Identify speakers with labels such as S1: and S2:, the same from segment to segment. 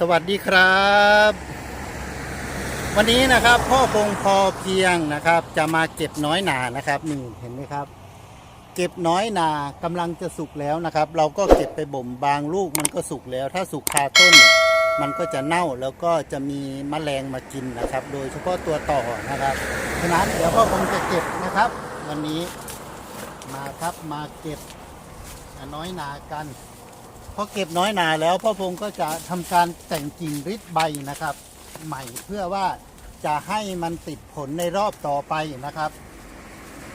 S1: สวัสดีครับ วันนี้นะครับพ่อคงพอเพียงนะครับ จะมาเก็บน้อยหนานะครับนี่เห็นไหมครับ เก็บน้อยหนากำลังจะสุกแล้วนะครับ เราก็เก็บไปบ่มบางลูกมันก็สุกแล้ว ถ้าสุกคาต้น มันก็จะเน่าแล้วก็จะมีแมลงมากินนะครับ โดยเฉพาะตัวต่อนะครับฉะนั้นเดี๋ยวพ่อคงจะเก็บนะครับ วันนี้มาครับมาเก็บน้อยหนากัน พอเก็บน้อยหนาแล้วพ่อพงก็จะทำการแต่งกิ่งริดใบนะครับ ใหม่เพื่อว่าจะให้มันติดผลในรอบต่อไปนะครับ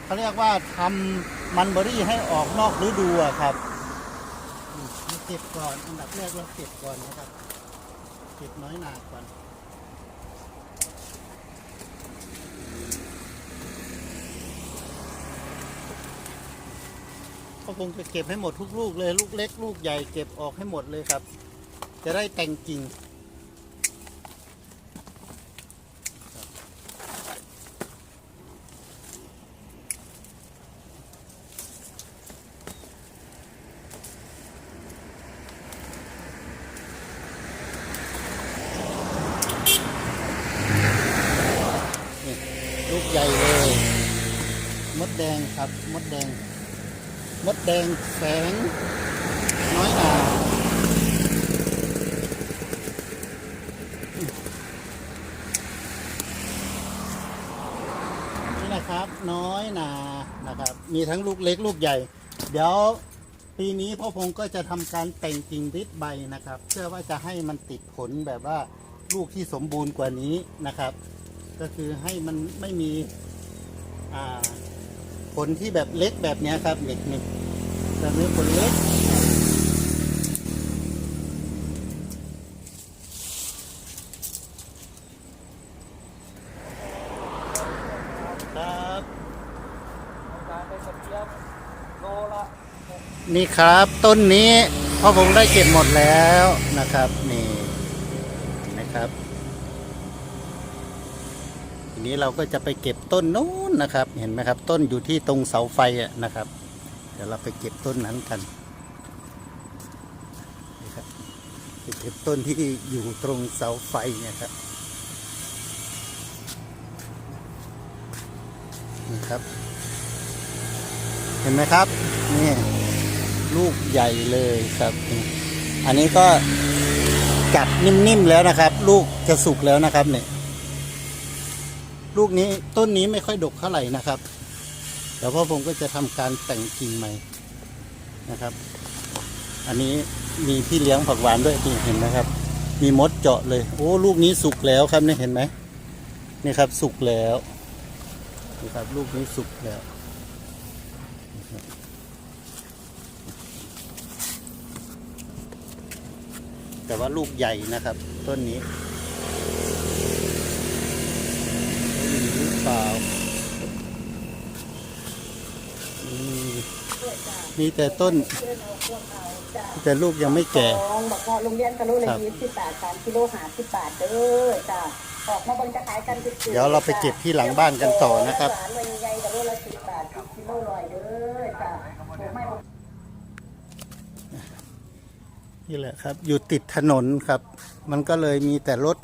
S1: เขาเรียกว่าทำมันเบอรี่ให้ออกนอกฤดูครับเก็บก่อนอันดับแรกเราเก็บก่อนนะครับ เก็บน้อยหนาก่อน ก็คงจะเก็บให้หมดทุกลูกเลยลูกเล็ก ลูกใหญ่เก็บออกให้หมดเลยครับ จะได้แต่งกิ่งลูกใหญ่เลย มดแดงครับ มดแดง ดแดงแสง น้อยหนานี่นะครับ น้อยหนานะครับ มีทั้งลูกเล็กลูกใหญ่ เดี๋ยวปีนี้พ่อพงก็จะทำการแต่งกิ่งริดใบนะครับ เพื่อว่าจะให้มันติดผลแบบว่าลูกที่สมบูรณ์กว่านี้นะครับ ก็คือให้มันไม่มีอ่า ลที่แบบเล็กแบบเนี้ยครับเด็กนี่แบบนี้ผลเล็กครับ
S2: การได้กระเทียมโลละ
S1: นี่ครับต้นนี้พ่อคงได้เก็บหมดแล้วนะครับ นี่เห็นะครับ ทีนี้เราก็จะไปเก็บต้นนู้นนะครับ เห็นไหมครับ ต้นอยู่ที่ตรงเสาไฟอะนะครับ เดี๋ยวเราไปเก็บต้นนั้นกันนี่ครับไปเก็บต้นที่อยู่ตรงเสาไฟเนี่ยครับนี่ครับ เห็นไหมครับนี่ลูกใหญ่เลยครับนี่อันนี้ก็กัดนิ่มๆแล้วนะครับ ลูกจะสุกแล้วนะครับเนี่ย ลูกนี้ต้นนี้ไม่ค่อยดกเท่าไหร่นะครับเดี๋ยวพ่อผมก็จะทำการแต่งกิ่งใหม่นะครับ อันนี้มีพี่เลี้ยงผักหวานด้วยนี่เห็นไหมครับ มีมดเจาะเลย โอ้ลูกนี้สุกแล้วครับนี่เห็นไหมนี่ครับสุกแล้วนี่ครับลูกนี้สุกแล้วแต่ว่าลูกใหญ่นะครับ ต้นนี้มีหรือเปล่าอืมมีแต่ต้นมีแต่ลูกยังไม่แก่
S3: สองบอกว่าโรงเรียนกะโลละ
S1: ครับ
S3: ยี่สิบบาทสามกิโลหาสิบบาทเด้อจ้าออกมาบนจะขายกันสิบ
S1: เดี๋ยวเราไปเก็บที่หลังบ้านกันต่อนะครับ
S3: หวานใหญ่กะโลละสิบบาทสิบกิโลลอยเด้อจ้าผมไม่
S1: นี่แหละครับ อยู่ติดถนนครับ มันก็เลยมีแต่รถ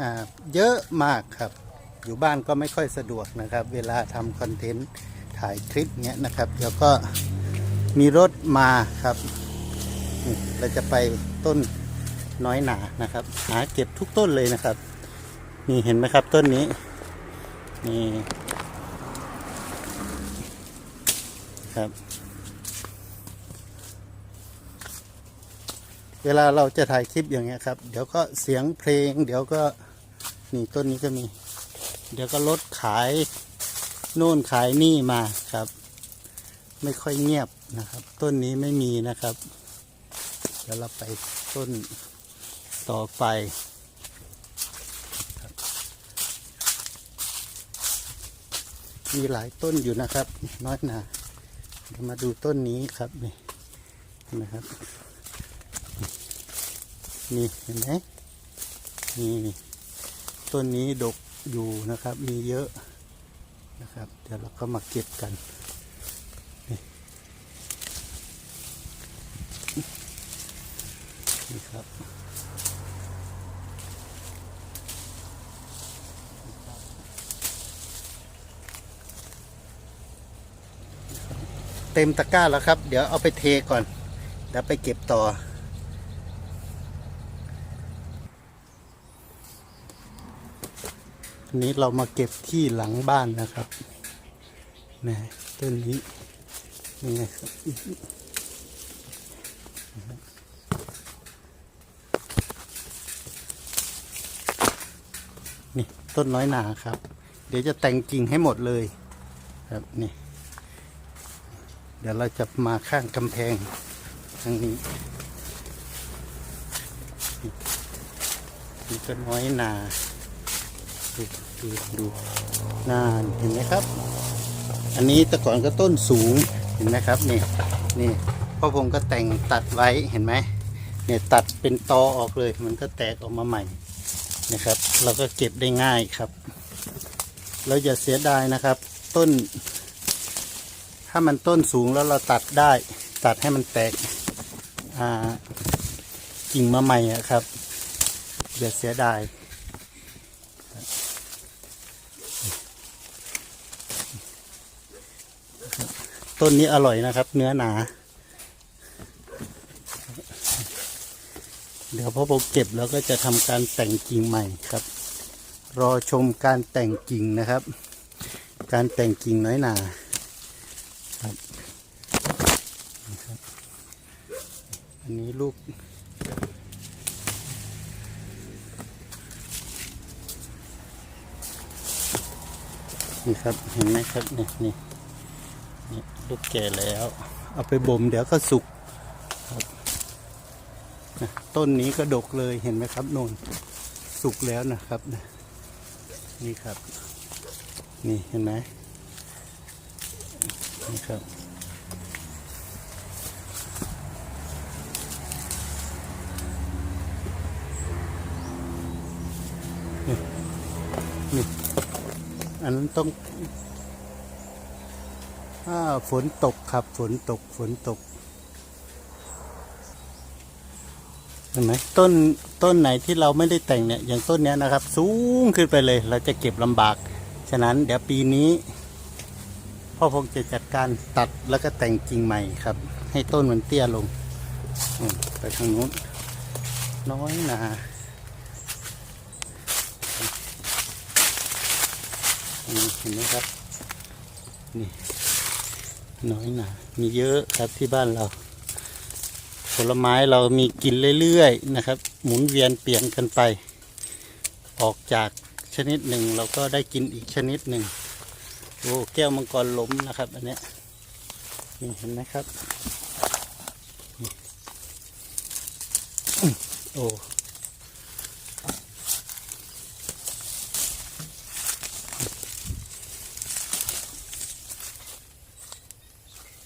S1: อ่าเยอะมากครับ อยู่บ้านก็ไม่ค่อยสะดวกนะครับ เวลาทำคอนเทนต์ถ่ายคลิปเนี้ยนะครับ เดี๋ยวก็มีรถมาครับ เราจะไปต้นน้อยหนานะครับ หาเก็บทุกต้นเลยนะครับ นี่เห็นไหมครับต้นนี้ นี่ครับเวลาเราจะถ่ายคลิปอย่างเงี้ยครับ เดี๋ยวก็เสียงเพลง เดี๋ยวก็นี่ต้นนี้ก็มี เดี๋ยวก็รถขายโน่นขายนี่มาครับ ไม่ค่อยเงียบนะครับ ต้นนี้ไม่มีนะครับ เดี๋ยวเราไปต้นต่อไปมีหลายต้นอยู่นะครับ น้อยหนาเดี๋ยวมาดูต้นนี้ครับนี่นะครับ นี่เห็นไหมนี่ต้นนี้ดก อยู่นะครับ มีเยอะนะครับ เดี๋ยวเราก็มาเก็บกันนี่ครับเต็มตะกร้าแล้วครับ เดี๋ยวเอาไปเทก่อน เดี๋ยวไปเก็บต่อ อันนี้เรามาเก็บที่หลังบ้านนะครับนะต้นนี้นี่ไงครับนี่ต้นน้อยหนาครับ เดี๋ยวจะแต่งกิ่งให้หมดเลยครับนี่เดี๋ยวเราจะมาข้างกำแพงทางนี้นี่นี่ก็น้อยหนา ดูดูดูนานเห็นไหมครับ อันนี้แต่ก่อนก็ต้นสูงเห็นไหมครับนี่นี่พ่อผมก็แต่งตัดไว้เห็นไหมเนี่ยตัดเป็นตอออกเลย มันก็แตกออกมาใหม่นะครับ เราก็เก็บได้ง่ายครับเราอย่าเสียดายนะครับ ต้น ถ้ามันต้นสูงแล้วเราตัดได้ ตัดให้มันแตกกิ่งมาใหม่ครับอย่าเสียดาย ต้นนี้อร่อยนะครับ เนื้อหนา เดี๋ยวพอผมเก็บแล้วก็จะทำการแต่งกิ่งใหม่ครับ รอชมการแต่งกิ่งนะครับ การแต่งกิ่งน้อยหนาครับอันนี้ลูกนี่ครับเห็นไหมครับนี่นี่ ลูกแก่แล้ว เอาไปบ่มเดี๋ยวก็สุกต้นนี้ก็ดกเลยเห็นไหมครับนนสุกแล้วนะครับนี่ครับ นี่เห็นไหมนี่ครับนี่อันนั้นต้อง ฝนตกครับ ฝนตก ฝนตก เห็นไหมต้นต้นไหนที่เราไม่ได้แต่งเนี่ยอย่างต้นเนี้ยนะครับ สูงขึ้นไปเลย เราจะเก็บลำบาก ฉะนั้นเดี๋ยวปีนี้พ่อพงจะจัดการตัดแล้วก็แต่งกิ่งใหม่ครับ ให้ต้นมันเตี้ยลงไปทางนู้น น้อยหนาเห็นไหมครับ นี่ น้อยหนา มีเยอะครับที่บ้านเรา ผลไม้เรามีกินเรื่อยๆนะครับ หมุนเวียนเปลี่ยนกันไป ออกจากชนิดหนึ่งเราก็ได้กินอีกชนิดหนึ่งโอ้แก้วมังกรล้มนะครับ อันนี้นี่เห็นไหมครับ โอ้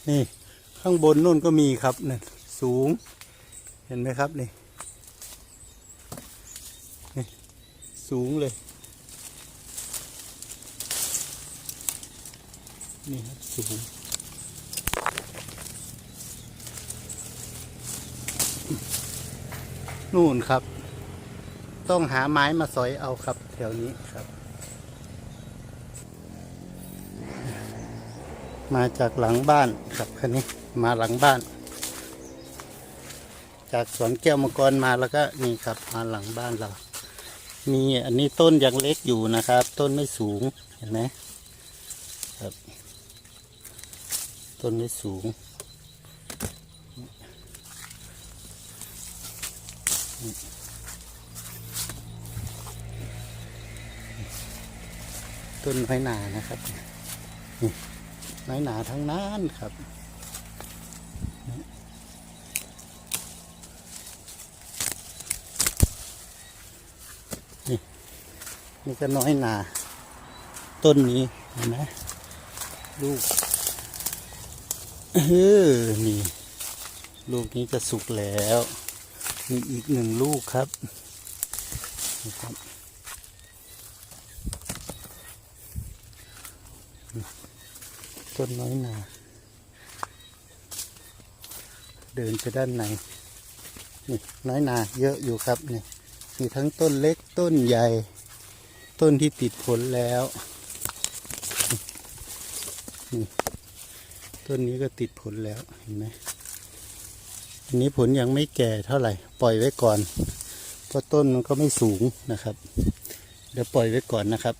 S1: นี่ข้างบนนู่นก็มีครับนี่สูง เห็นไหมครับนี่นี่สูงเลย นี่ครับสูงนู่นครับ ต้องหาไม้มาสอยเอาครับ แถวนี้ครับ มาจากหลังบ้านครับคันนี้มาหลังบ้าน จากสวนแก้วมังกรมาแล้วก็นี่ครับมาหลังบ้านเรา มีอันนี้ต้นยังเล็กอยู่นะครับ ต้นไม่สูงเห็นไหมครับ ต้นไม่สูงต้นไม้หนานะครับนี่ ไม้หนาทั้งนั้นครับนี่นี่ก็น้อยหนา ต้นนี้เห็นไหมลูกเออนี่ ลูกนี้ก็สุกแล้ว มีอีกหนึ่งลูกครับนี่ครับ ต้นน้อยหนา เดินไปด้านในนี่น้อยหนาเยอะอยู่ครับนี่มีทั้งต้นเล็กต้นใหญ่ ต้นที่ติดผลแล้วนี่ต้นนี้ก็ติดผลแล้วเห็นไหมอันนี้ผลยังไม่แก่เท่าไหร่ ปล่อยไว้ก่อน เพราะต้นมันก็ไม่สูงนะครับ เดี๋ยวปล่อยไว้ก่อนนะครับ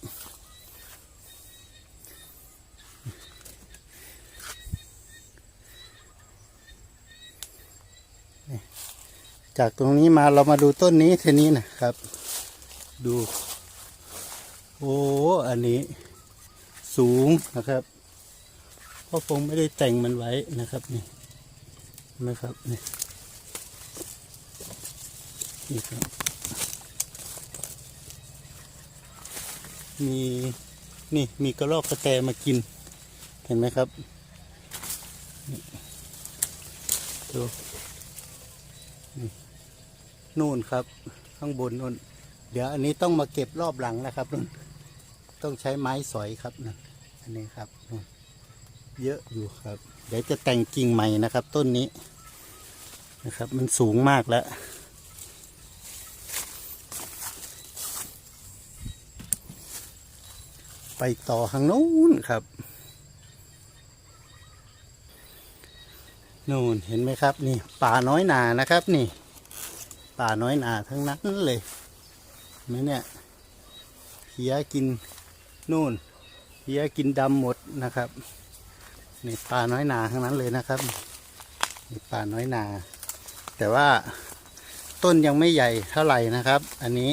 S1: จากตรงนี้มาเรามาดูต้นนี้ทีนี้นะครับ ดู โอ้อันนี้ สูงนะครับเพราะผมไม่ได้แต่งมันไว้นะครับนี่นไหมครับนี่นี่ครับมีนี่มีกระรอกกระแตมากิน เห็นไหมครับดู นู่นครับ ข้างบนนู่น เดี๋ยวอันนี้ต้องมาเก็บรอบหลังนะครับนู่นต้องใช้ไม้สอยครับนะอันนี้ครับนู่นเยอะอยู่ครับ เดี๋ยวจะแต่งกิ่งใหม่นะครับ ต้นนี้นะครับ มันสูงมากแล้วไปต่อทางนู้นครับนู่นเห็นไหมครับ นี่ป่าน้อยหนานะครับนี่ ป่าน้อยนาทั้งนั้นเลยนไหมเนี่ยเพียกินนู่นเพียกินดำหมดนะครับนี่ป่าน้อยนาทั้งนั้นเลยนะครับนี่ป่าน้อยนา แต่ว่าต้นยังไม่ใหญ่เท่าไหร่นะครับ อันนี้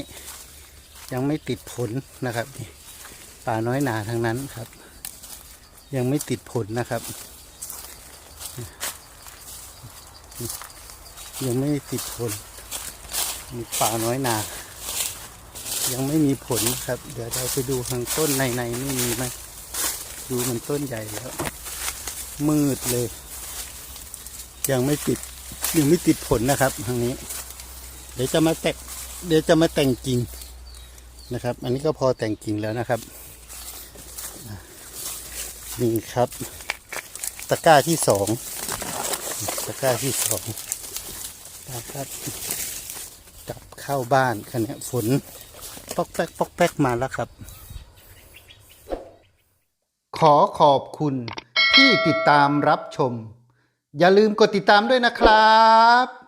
S1: ยังไม่ติดผลนะครับป่าน้อยนาทั้งนั้นครับ ยังไม่ติดผลนะครับ ยังไม่ติดผล มีป่าน้อยนายังไม่มีผลครับ เดี๋ยวเราไปดูทางต้นในในนี่มีไหมดูมันต้นใหญ่แล้ว มืดเลย ยังไม่ติดยังไม่ติดผลนะครับทางนี้ เดี๋ยวจะมาแตกเดี๋ยวจะมาแต่งกิ่งนะครับ อันนี้ก็พอแต่งกิ่งแล้วนะครับนี่ครับ ตะกร้าที่สองตะกร้าที่สองนะครับกลับ เข้าบ้านคันนี้ฝนปอกแป๊กปอกแป๊กมาแล้วครับ ขอขอบคุณที่ติดตามรับชม อย่าลืมกดติดตามด้วยนะครับ